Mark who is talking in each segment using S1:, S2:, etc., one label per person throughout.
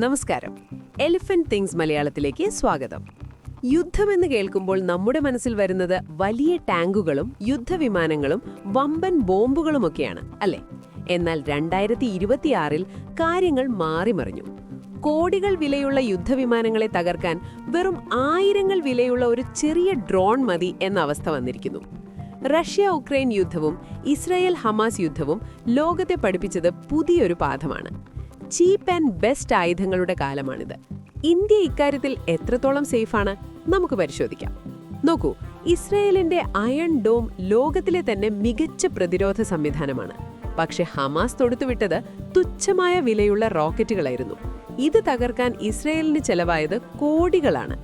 S1: നമസ്കാരം. Elephant things മലയാളത്തിലേക്ക് സ്വാഗതം. യുദ്ധമെന്ന് കേൾക്കുമ്പോൾ നമ്മുടെ മനസ്സിൽ വരുന്നത് വലിയ ടാങ്കുകളും യുദ്ധവിമാനങ്ങളും വമ്പൻ ബോംബുകളുമൊക്കെയാണ് അല്ലേ? എന്നാൽ രണ്ടായിരത്തി ഇരുപത്തിയാറിൽ കാര്യങ്ങൾ മാറിമറിഞ്ഞു. കോടികൾ വിലയുള്ള യുദ്ധവിമാനങ്ങളെ തകർക്കാൻ വെറും ആയിരങ്ങൾ വിലയുള്ള ഒരു ചെറിയ ഡ്രോൺ മതി എന്ന അവസ്ഥ വന്നിരിക്കുന്നു. റഷ്യ ഉക്രൈൻ യുദ്ധവും ഇസ്രായേൽ ഹമാസ് യുദ്ധവും ലോകത്തെ പഠിപ്പിച്ചത് പുതിയൊരു പാഠമാണ്. ചീപ്പ് ആൻഡ് ബെസ്റ്റ് ആയുധങ്ങളുടെ കാലമാണിത്. ഇന്ത്യ ഇക്കാര്യത്തിൽ എത്രത്തോളം സേഫാണ് നമുക്ക് പരിശോധിക്കാം. നോക്കൂ ഇസ്രയേലിന്റെ അയൺ ഡോം ലോകത്തിലെ തന്നെ മികച്ച പ്രതിരോധ സംവിധാനമാണ്. പക്ഷെ ഹമാസ് തൊടുത്തുവിട്ടത് തുച്ഛമായ വിലയുള്ള റോക്കറ്റുകളായിരുന്നു. ഇത് തകർക്കാൻ ഇസ്രയേലിന് ചെലവായത് കോടികളാണ്.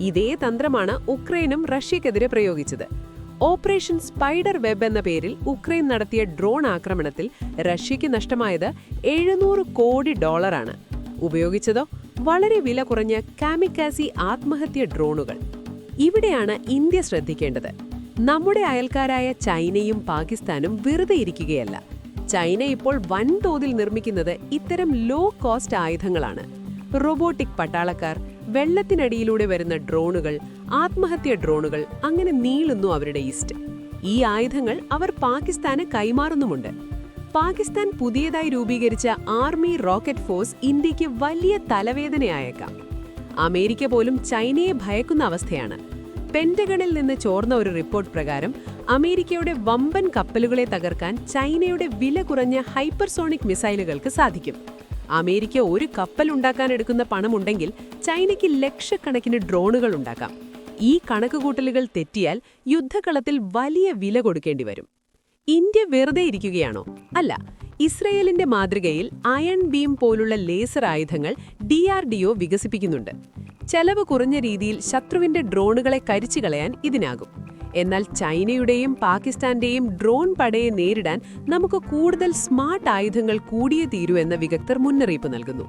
S1: ഇതേ തന്ത്രമാണ് ഉക്രൈനും റഷ്യക്കെതിരെ പ്രയോഗിച്ചത്. ഓപ്പറേഷൻ സ്പൈഡർ വെബ് എന്ന പേരിൽ ഉക്രൈൻ നടത്തിയ ഡ്രോൺ ആക്രമണത്തിൽ റഷ്യയ്ക്ക് നഷ്ടമായത് എഴുന്നൂറ് കോടി ഡോളറാണ്. ഉപയോഗിച്ചതോ വളരെ വില കുറഞ്ഞ കാമിക്കാസി ആത്മഹത്യ ഡ്രോണുകൾ. ഇവിടെയാണ് ഇന്ത്യ ശ്രദ്ധിക്കേണ്ടത്. നമ്മുടെ അയൽക്കാരായ ചൈനയും പാകിസ്ഥാനും വെറുതെ ഇരിക്കുകയല്ല. ചൈന ഇപ്പോൾ വൻതോതിൽ നിർമ്മിക്കുന്നത് ഇത്തരം ലോ കോസ്റ്റ് ആയുധങ്ങളാണ്. റോബോട്ടിക് പട്ടാളക്കാർ വെള്ളത്തിനടിയിലൂടെ വരുന്ന ഡ്രോണുകൾ ആത്മഹത്യ ഡ്രോണുകൾ അങ്ങനെ നീളുന്നു അവരുടെ ഈസ്റ്റ്. ഈ ആയുധങ്ങൾ അവർ പാകിസ്ഥാന് കൈമാറുന്നുമുണ്ട്. പാകിസ്ഥാൻ പുതിയതായി രൂപീകരിച്ച ആർമി റോക്കറ്റ് ഫോഴ്സ് ഇന്ത്യയ്ക്ക് വലിയ തലവേദനയായേക്കാം അമേരിക്ക പോലും ചൈനയെ ഭയക്കുന്ന അവസ്ഥയാണ്. പെന്റഗണിൽ നിന്ന് ചോർന്ന ഒരു റിപ്പോർട്ട് പ്രകാരം അമേരിക്കയുടെ വമ്പൻ കപ്പലുകളെ തകർക്കാൻ ചൈനയുടെ വില കുറഞ്ഞ ഹൈപ്പർസോണിക് മിസൈലുകൾക്ക് സാധിക്കും. അമേരിക്ക ഒരു കപ്പൽ ഉണ്ടാക്കാൻ എടുക്കുന്ന പണമുണ്ടെങ്കിൽ ചൈനയ്ക്ക് ലക്ഷക്കണക്കിന് ഡ്രോണുകൾ ഉണ്ടാക്കാം. ഈ കണക്കുകൂട്ടലുകൾ തെറ്റിയാൽ യുദ്ധകളത്തിൽ വലിയ വില കൊടുക്കേണ്ടി വരും. ഇന്ത്യ വെറുതെ ഇരിക്കുകയാണോ? അല്ല ഇസ്രയേലിന്റെ മാതൃകയിൽ അയൺ ബീം പോലുള്ള ലേസർ ആയുധങ്ങൾ ഡി ആർ ഡി ഒ വികസിപ്പിക്കുന്നുണ്ട്. ചെലവ് കുറഞ്ഞ രീതിയിൽ ശത്രുവിന്റെ ഡ്രോണുകളെ കരിച്ചു കളയാൻ ഇതിനാകും. എന്നാൽ ചൈനയുടെയും പാകിസ്ഥാന്റെയും ഡ്രോൺ പടയെ നേരിടാൻ നമുക്ക് കൂടുതൽ സ്മാർട്ട് ആയുധങ്ങൾ കൂടിയേ തീരൂ എന്ന വിദഗ്ധർ മുന്നറിയിപ്പ് നൽകുന്നു.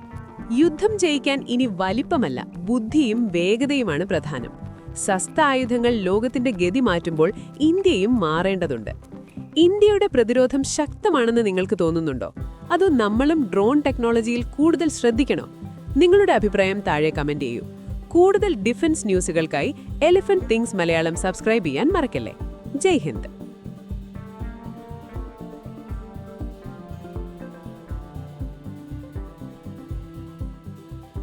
S1: യുദ്ധം ജയിക്കാൻ ഇനി വലിപ്പമല്ല ബുദ്ധിയും വേഗതയുമാണ് പ്രധാനം. സസ്ത ആയുധങ്ങൾ ലോകത്തിന്റെ ഗതി മാറ്റുമ്പോൾ ഇന്ത്യയും മാറേണ്ടതുണ്ട്. ഇന്ത്യയുടെ പ്രതിരോധം ശക്തമാണെന്ന് നിങ്ങൾക്ക് തോന്നുന്നുണ്ടോ? അതോ നമ്മളും ഡ്രോൺ ടെക്നോളജിയിൽ കൂടുതൽ ശ്രദ്ധിക്കണോ? നിങ്ങളുടെ അഭിപ്രായം താഴെ കമന്റ് ചെയ്യൂ. കൂടുതൽ ഡിഫൻസ് ന്യൂസുകൾക്കായി എലിഫന്റ് തിങ്സ് മലയാളം സബ്സ്ക്രൈബ് ചെയ്യാൻ മറക്കല്ലേ. ജയ് ഹിന്ദ്.